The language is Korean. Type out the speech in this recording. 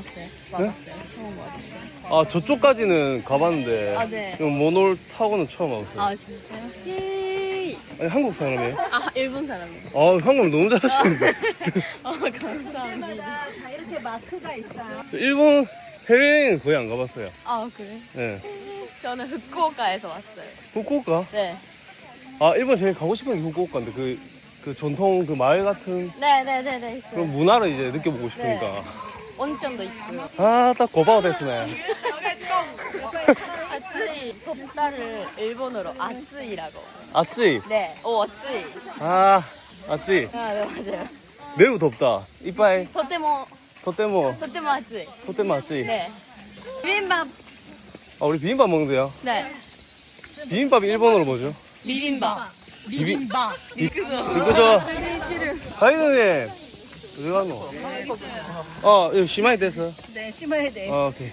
와봤어요? 와봤어요? 처음 와봤어요. 아 저쪽까지는 가봤는데 아, 네. 이거 모놀 타고는 처음 와봤어요. 아, 진짜요? 예이. 아니 한국 사람이에요? 아, 일본 사람이에요. 아 한국말 너무 잘하시는데. 아, 감사합니다. 다 이렇게 마크가 있어요. 일본 해외여행은 거의 안 가봤어요. 아, 그래? 네. 저는 후쿠오카에서 왔어요. 후쿠오카? 네. 아 일본 제일 가고 싶은 게 후쿠오카인데 그, 그 전통 그 마을 같은 네네네네. 있어요. 그런 문화를 이제 느껴보고 싶으니까. 온천도 있고요. 아딱 고바오 됐으네. 아츠이. 덥다를 일본어로 아츠이라고. 아찌. 네. 오, 아츠이. 아 아찌. 아, 네, 맞아요. 매우 덥다. 이빠이 とても、 토테모 とても暑い。 토테모 아찌. 네. 비빔밥. 아 우리 비빔밥 먹는데요. 네. 비빔밥이 일본어로 뭐죠? 비빔밥. 비빔밥. 그죠? 가이드님 어디 갔노? 어, 이거 심하게 됐어. 네, 심어야 돼. 어, 오케이.